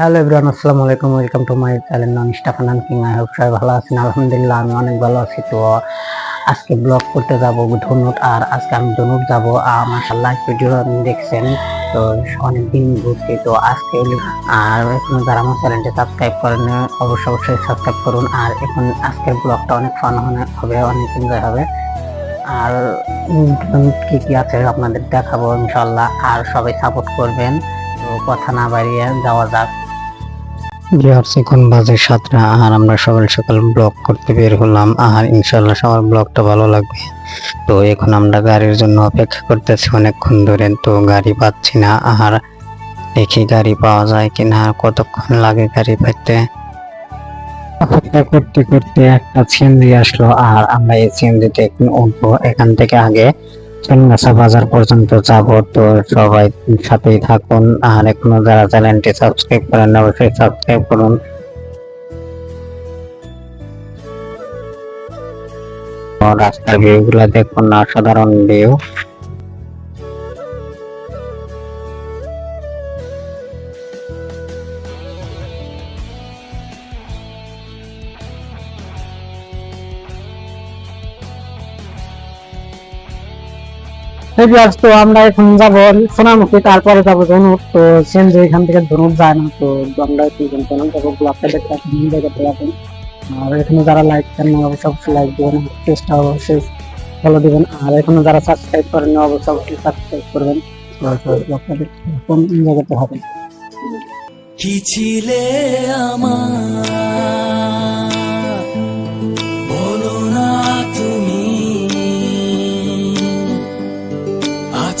Hello everyone আসসালামু আলাইকুম welcome to my channel নন স্টাফানান কিং আই হোপ সবাই ভালো আছেন। আলহামদুলিল্লাহ, আমি অনেক ভালো আছি। তো আজকে ব্লগ করতে যাব ধনুট আর আজকে আমি ধনুট যাব। মাশাআল্লাহ ভিডিও আপনি দেখছেন। তো অনেক দিন ঘুরছি, তো আজকে আর এখন যারা আমার চ্যানেলটি সাবস্ক্রাইব করেন অবশ্যই অবশ্যই সাবস্ক্রাইব করুন। আর এখন আজকের ব্লগটা অনেক ফান হবে অনেক এনজয় হবে। আর কি কি আছে আপনাদের দেখাবো ইনশাল্লাহ আর সবাই সাপোর্ট করবেন। তো কথা না বাড়িয়ে যাওয়া যাক। ভিউয়ার্স এখন বাজে সাতটা আর আমরা সকাল সকাল ব্লগ করতে বের হলাম। আর ইনশাল্লাহ সবার ব্লগটা ভালো লাগবে। তো এখন আমরা গাড়ির জন্য অপেক্ষা করতেছি অনেকক্ষণ ধরে, তো গাড়ি পাচ্ছি না। আর দেখি গাড়ি পাওয়া যায় কিনা, আর কতক্ষণ লাগে গাড়ি পেতে অপেক্ষা করতে করতে একটা সিএনজি আসলো। আর আমরা এই সিএনজিতে উঠবো এখান থেকে আগে। চন্নাসা বাজার পর্যন্ত যাব? তো সবাই সাথেই থাকুন। আর এখনও যারা চ্যানেলটি সাবস্ক্রাইব করেন না, অবশ্যই সাবস্ক্রাইব করুন। রাস্তার ভিউগুলো দেখুন দেখুন অসাধারণ ভিউ। তো আমরা এখন যাব সোনামুখী তারপরে যাব ধনুক। তো সেন্ট এখান থেকে ধনুক যায় না তো আমরা দুজন ধনুক যাব ব্লগটা দেখতে পাবেন দেখতে পাবেন আর এখানে যারা লাইক করেন অবশ্যই অবশ্যই লাইক দিবেন পেজটা অবশ্যই ফলো দিবেন। আর এখানে যারা সাবস্ক্রাইব করেন অবশ্যই অবশ্যই সাবস্ক্রাইব করবেন। থাকুন, করতে হবে। কি ছিলে আমার?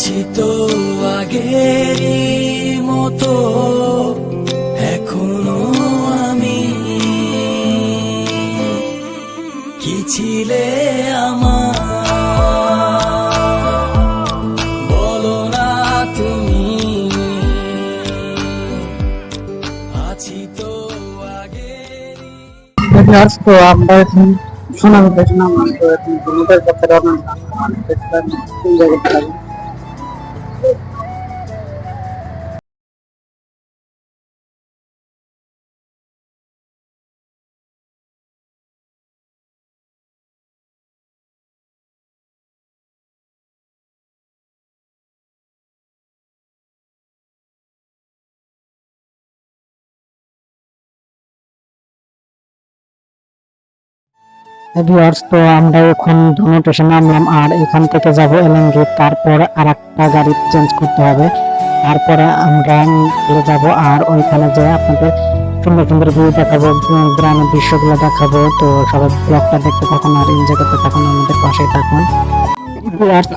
আছি তো আগেরই মতো, এখনও আমি। কি ছিলে আমার? বলো না তুমি। আছি তো ভিউয়ার্স আমরা এখন রওনা দিলাম। আমাদের পেজটা enjoy ভিউয়ার্স তো আমরা এখন ধনু স্টেশন নামলাম আর এখান থেকে যাব এলএনজি তারপর আর একটা গাড়ি চেঞ্জ করতে হবে। তারপরে আমরা চলে যাব আর ওইখানে যে আপনাদের সুন্দর সুন্দর ভিউ দেখাবো গ্রামের দৃশ্যগুলো দেখাবো। তো সবাই ব্লগটা দেখতে থাকুন আর এনজয় করতে থাকুন আমাদের পাশে থাকুন।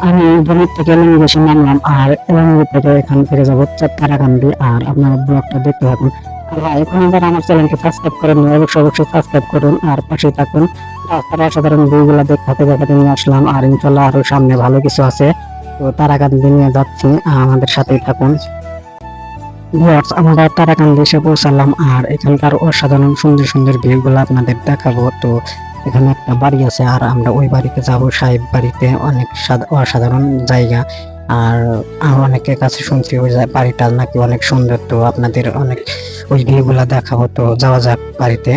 আমি ধনুর থেকে স্টেশন নামলাম আর এলএনজি থেকে এখান থেকে যাব তারাকান্দি আর আপনারা ব্লগটা দেখতে থাকুন। আর হ্যাঁ, এখন যারা আমার চ্যানেলকে সাবস্ক্রাইব করেন অবশ্যই অবশ্যই সাবস্ক্রাইব করুন আর পাশে থাকুন। রাস্তার অসাধারণ ভিউগুলো দেখাতে দেখাতে নিয়ে আসলাম আর ইনশাল্লাহ আরও সামনে ভালো কিছু আছে। তো তারাকান্দি নিয়ে যাচ্ছি, আমাদের সাথেই থাকুন। ভিউয়ার্স আমরা তারাকান্দি এসে পৌঁছালাম আর এখানকার অসাধারণ সুন্দর সুন্দর ভিউগুলো আপনাদের দেখাবো। তো এখানে একটা বাড়ি আছে আর আমরা ওই বাড়িতে যাব, সাহেব বাড়িতে। অনেক অসাধারণ জায়গা। আর অনেকের কাছে শুনছি ওই বাড়িটা নাকি অনেক সুন্দর। তো আপনাদের অনেক ওই ভিউগুলা দেখাবো। তো যাওয়া যাক বাড়িতে।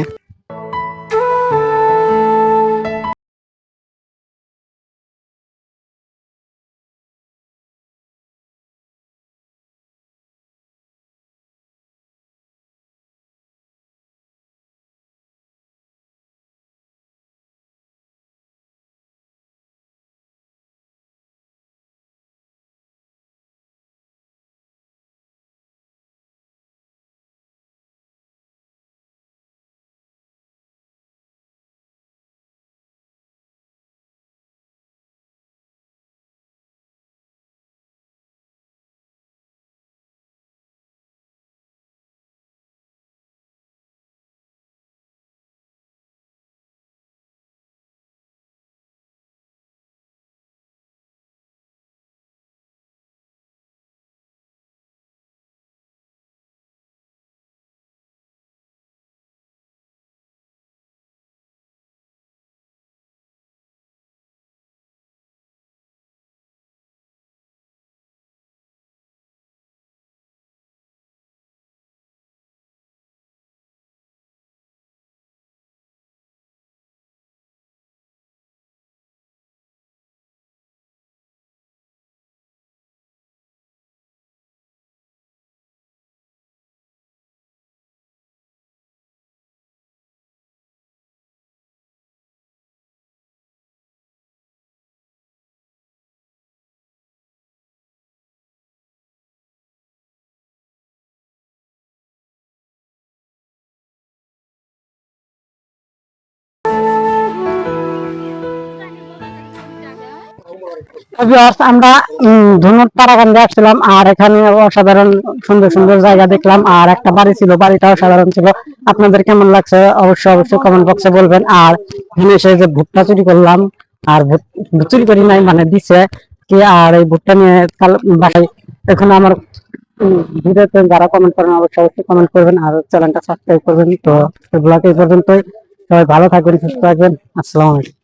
আমরা উম, ধুনুর তারাকান্দে আসছিলাম আর এখানে অসাধারণ সুন্দর সুন্দর জায়গা দেখলাম আর একটা বাড়ি ছিল বাড়িটা অসাধারণ ছিল। আপনাদের কেমন লাগছে? অবশ্যই অবশ্যই কমেন্ট বক্সে বলবেন। আর এসে যে ভুট্টা চুরি করলাম আর চুরি করি নাই মানে দিছে কি আর এই ভুট্টা নিয়ে কাল বাসায় এখন আমার ভিডিওতে যারা কমেন্ট করেন অবশ্যই অবশ্যই কমেন্ট করবেন আর চ্যানেলটা সাবস্ক্রাইব করবেন। তো ব্লগ এই পর্যন্তই। সবাই ভালো থাকবেন সুস্থ থাকবেন। আসসালামু আলাইকুম।